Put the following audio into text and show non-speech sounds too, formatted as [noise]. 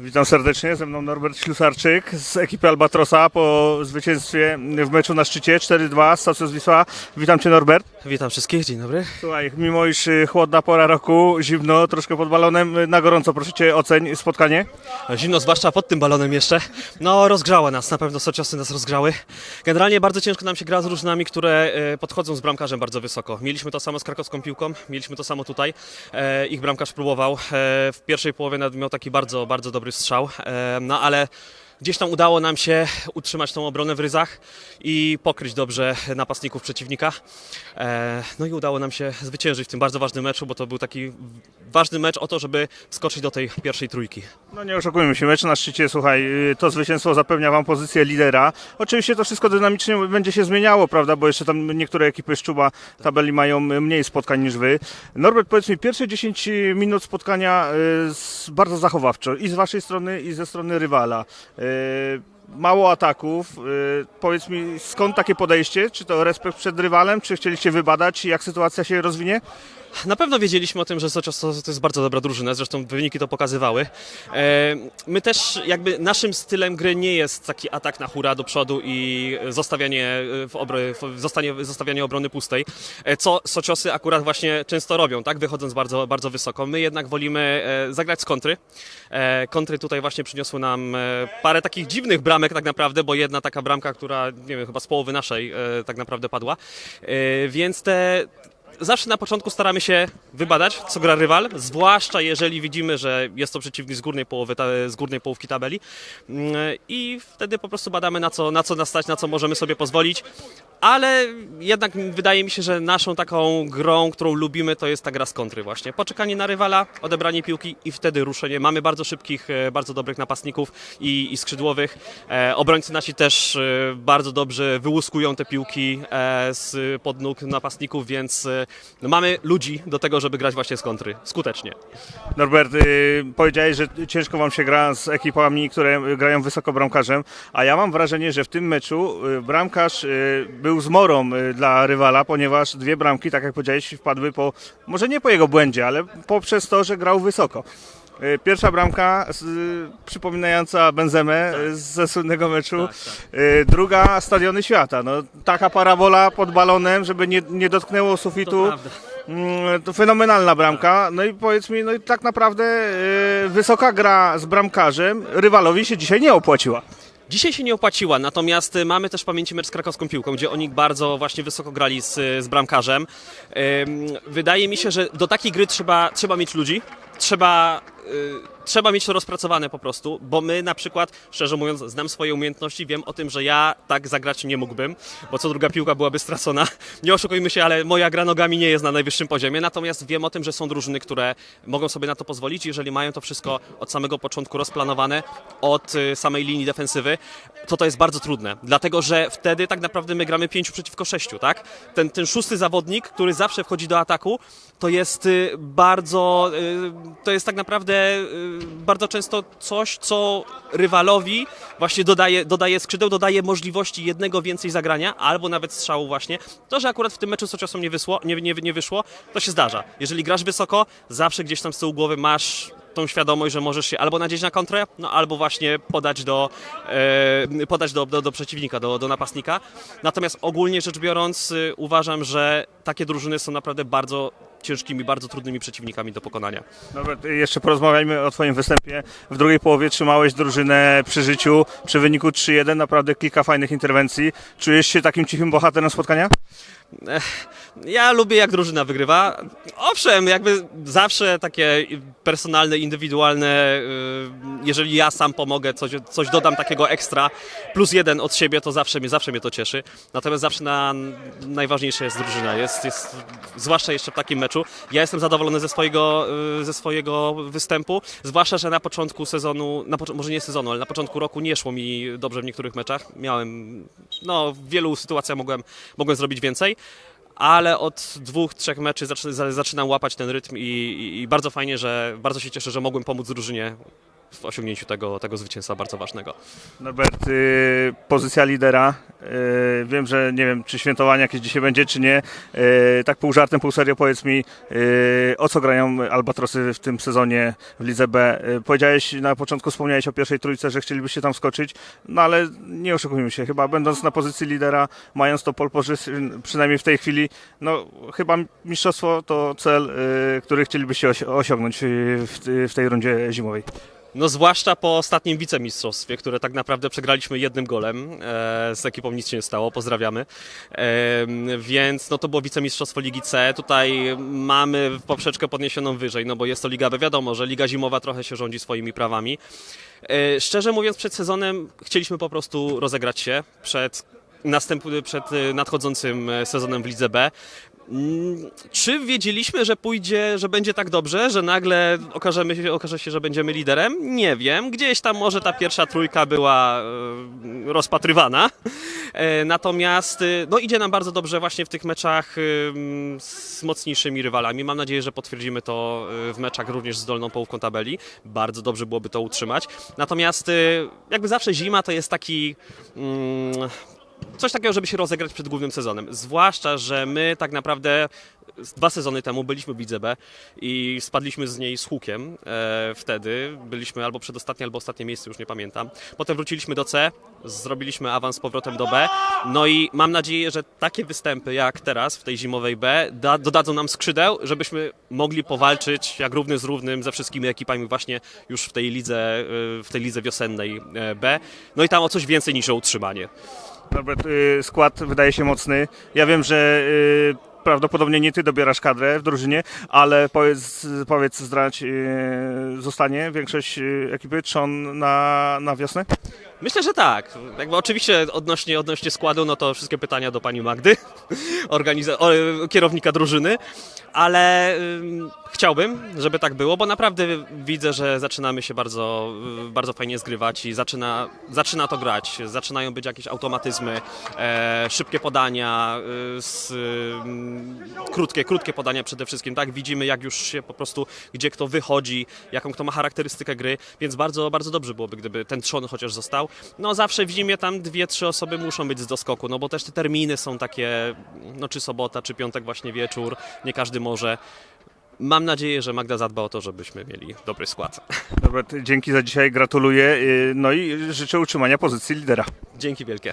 Witam serdecznie, ze mną Norbert Ślusarczyk z ekipy Albatrosa po zwycięstwie w meczu na szczycie 4-2 z Stacją z Wisła. Witam Cię Norbert. Witam wszystkich, dzień dobry. Słuchaj, mimo iż y, chłodna pora roku, zimno, troszkę pod balonem, y, na gorąco proszę Cię oceń spotkanie. Zimno, zwłaszcza pod tym balonem jeszcze. No, rozgrzało nas, na pewno Sociosy nas rozgrzały. Generalnie bardzo ciężko nam się gra z drużynami, które e, podchodzą z bramkarzem bardzo wysoko. Mieliśmy to samo z krakowską piłką, mieliśmy to samo tutaj. E, Ich bramkarz próbował. E, W pierwszej połowie nawet miał taki bardzo, bardzo dobry strzał. E, No ale gdzieś tam udało nam się utrzymać tą obronę w ryzach i pokryć dobrze napastników przeciwnika. E, No i udało nam się zwyciężyć w tym bardzo ważnym meczu, bo to był taki ważny mecz o to, żeby skoczyć do tej pierwszej trójki. No nie oszukujmy się, mecz na szczycie, słuchaj, y, to zwycięstwo zapewnia Wam pozycję lidera. Oczywiście to wszystko dynamicznie będzie się zmieniało, prawda, bo jeszcze tam niektóre ekipy z Czuba tabeli mają y, mniej spotkań niż Wy. Norbert, powiedz mi, pierwsze 10 minut spotkania y, bardzo zachowawczo i z Waszej strony i ze strony rywala. Y, Mało ataków. Y, Powiedz mi, skąd takie podejście? Czy to respekt przed rywalem? Czy chcieliście wybadać, jak sytuacja się rozwinie? Na pewno wiedzieliśmy o tym, że Socios to, jest bardzo dobra drużyna, zresztą wyniki to pokazywały. E, My też jakby naszym stylem gry nie jest taki atak na hura do przodu i zostawianie, e, w obry, zostanie, zostawianie obrony pustej, e, co Sociosy akurat właśnie często robią, tak, wychodząc bardzo, bardzo wysoko. My jednak wolimy zagrać z kontry. Kontry tutaj właśnie przyniosły nam parę takich dziwnych bramek tak naprawdę, bo jedna taka bramka, która nie wiem, chyba z połowy naszej tak naprawdę padła. Więc te Zawsze na początku staramy się wybadać, co gra rywal, zwłaszcza jeżeli widzimy, że jest to przeciwnik z górnej połowy, z górnej połówki tabeli. Mm, I wtedy po prostu badamy, na co, na co nas stać, na co możemy sobie pozwolić. Ale jednak wydaje mi się, że naszą taką grą, którą lubimy, to jest ta gra z kontry właśnie. Poczekanie na rywala, odebranie piłki i wtedy ruszenie. Mamy bardzo szybkich, e, bardzo dobrych napastników i, i skrzydłowych. E, obrońcy nasi też e, bardzo dobrze wyłuskują te piłki e, z pod nóg napastników, więc e, mamy ludzi do tego, żeby grać właśnie z kontry. Skutecznie. Norbert, y, powiedziałeś, że ciężko wam się gra z ekipami, które grają wysoko bramkarzem, a ja mam wrażenie, że w tym meczu y, bramkarz y, był zmorą dla rywala, ponieważ dwie bramki, tak jak powiedziałeś, wpadły po, może nie po jego błędzie, ale poprzez to, że grał wysoko. Y, Pierwsza bramka z, przypominająca Benzemę y, ze słynnego meczu. Y, Druga Stadiony Świata. No, taka parabola pod balonem, żeby nie, nie dotknęło sufitu. prawda. Mm, To fenomenalna bramka. No i powiedz mi, no i tak naprawdę wysoka gra z bramkarzem rywalowi się dzisiaj nie opłaciła. Dzisiaj się nie opłaciła, natomiast mamy też w pamięci mecz z krakowską piłką, gdzie oni bardzo właśnie wysoko grali z, z bramkarzem. Wydaje mi się, że do takiej gry trzeba, trzeba mieć ludzi, trzeba, y, trzeba mieć to rozpracowane po prostu, bo my na przykład, szczerze mówiąc, znam swoje umiejętności, wiem o tym, że ja tak zagrać nie mógłbym, bo co druga piłka byłaby stracona. [laughs] Nie oszukujmy się, ale moja gra nogami nie jest na najwyższym poziomie, natomiast wiem o tym, że są drużyny, które mogą sobie na to pozwolić, jeżeli mają to wszystko od samego początku rozplanowane, od y, samej linii defensywy, to to jest bardzo trudne, dlatego że wtedy tak naprawdę my gramy 5 przeciwko 6, tak? Ten, ten szósty zawodnik, który zawsze wchodzi do ataku, to jest y, bardzo, y, to jest tak naprawdę y, bardzo często coś, co rywalowi właśnie dodaje, dodaje skrzydeł, dodaje możliwości jednego więcej zagrania, albo nawet strzału właśnie. To, że akurat w tym meczu z Sociosą nie, nie, nie, nie wyszło, to się zdarza. Jeżeli grasz wysoko, zawsze gdzieś tam z tyłu głowy masz tą świadomość, że możesz się albo nadzieć na kontrę, no albo właśnie podać do, e, podać do, do, do przeciwnika, do, do napastnika. Natomiast ogólnie rzecz biorąc y, uważam, że takie drużyny są naprawdę bardzo ciężkimi, bardzo trudnymi przeciwnikami do pokonania. Y, jeszcze porozmawiajmy o Twoim występie. W drugiej połowie trzymałeś drużynę przy życiu, przy wyniku 3-1, naprawdę kilka fajnych interwencji. Czujesz się takim cichym bohaterem spotkania? Ja lubię jak drużyna wygrywa. Owszem, jakby zawsze takie personalne, indywidualne, y, jeżeli ja sam pomogę, coś, coś dodam takiego ekstra, plus jeden od siebie, to zawsze mnie, zawsze mnie to cieszy. Natomiast zawsze na, najważniejsza jest drużyna, jest, jest, zwłaszcza jeszcze w takim meczu. Ja jestem zadowolony ze swojego, y, ze swojego występu, zwłaszcza, że na początku sezonu, na, pocz- może nie sezonu, ale na początku roku nie szło mi dobrze w niektórych meczach. Miałem, no w wielu sytuacjach mogłem, mogłem zrobić więcej ale od dwóch, trzech meczy zaczy- za- zaczynam łapać ten rytm i, i, i bardzo fajnie, że bardzo się cieszę, że mogłem pomóc drużynie w osiągnięciu tego, tego zwycięstwa bardzo ważnego. Norbert, y, pozycja lidera. Y, wiem, że nie wiem, czy świętowanie jakieś dzisiaj będzie, czy nie. Y, tak pół żartem, pół serio powiedz mi, o co grają Albatrosy w tym sezonie w Lidze B. Powiedziałeś na początku, wspomniałeś o pierwszej trójce, że chcielibyście tam skoczyć, no ale nie oszukujmy się, chyba będąc na pozycji lidera, mając to pole przynajmniej w tej chwili, no chyba mistrzostwo to cel, który chcielibyście osi- osiągnąć w tej rundzie zimowej. No zwłaszcza po ostatnim wicemistrzostwie, które tak naprawdę przegraliśmy jednym golem. E, z ekipą nic się nie stało, pozdrawiamy. E, więc no to było wicemistrzostwo Ligi C. Tutaj mamy poprzeczkę podniesioną wyżej, no bo jest to Liga B. Wiadomo, że Liga Zimowa trochę się rządzi swoimi prawami. E, szczerze mówiąc, przed sezonem chcieliśmy po prostu rozegrać się przed następny, przed nadchodzącym sezonem w Lidze B. Mm, Czy wiedzieliśmy, że pójdzie, że będzie tak dobrze, że nagle okażemy się, okaże się, że będziemy liderem? Nie wiem. Gdzieś tam może ta pierwsza trójka była e, rozpatrywana. E, natomiast e, no, idzie nam bardzo dobrze właśnie w tych meczach z mocniejszymi rywalami. Mam nadzieję, że potwierdzimy to w meczach również z dolną połówką tabeli. Bardzo dobrze byłoby to utrzymać. Natomiast jakby zawsze zima to jest taki. Coś takiego, żeby się rozegrać przed głównym sezonem. Zwłaszcza, że my tak naprawdę dwa sezony temu byliśmy w Lidze B i spadliśmy z niej z hukiem e, wtedy. Byliśmy albo przedostatnie, albo ostatnie miejsce, już nie pamiętam. Potem wróciliśmy do C, zrobiliśmy awans z powrotem do B. No i mam nadzieję, że takie występy jak teraz w tej zimowej B da, dodadzą nam skrzydeł, żebyśmy mogli powalczyć jak równy z równym ze wszystkimi ekipami właśnie już w tej lidze, e, w tej lidze wiosennej e, B. No i tam o coś więcej niż o utrzymanie. Norbert, y, skład wydaje się mocny. Ja wiem, że y, prawdopodobnie nie ty dobierasz kadrę w drużynie, ale powiedz, powiedz zdradź, y, zostanie większość ekipy trzon na, na wiosnę? Myślę, że tak. Jakby oczywiście odnośnie, odnośnie składu, no to wszystkie pytania do pani Magdy, [laughs] organiza- o, kierownika drużyny, ale ym, chciałbym, żeby tak było, bo naprawdę widzę, że zaczynamy się bardzo, y, bardzo fajnie zgrywać i zaczyna, zaczyna to grać. Zaczynają być jakieś automatyzmy, e, szybkie podania, y, s, ym, krótkie, krótkie podania przede wszystkim, tak? Widzimy, jak już się po prostu, gdzie kto wychodzi, jaką kto ma charakterystykę gry, więc bardzo, bardzo dobrze byłoby, gdyby ten trzon chociaż został. No zawsze w zimie tam dwie, trzy osoby muszą być z doskoku, no bo też te terminy są takie, no czy sobota, czy piątek właśnie wieczór, nie każdy może. Mam nadzieję, że Magda zadba o to, żebyśmy mieli dobry skład. [laughs] Norbert, dzięki za dzisiaj, gratuluję. y, No i życzę utrzymania pozycji lidera. Dzięki wielkie.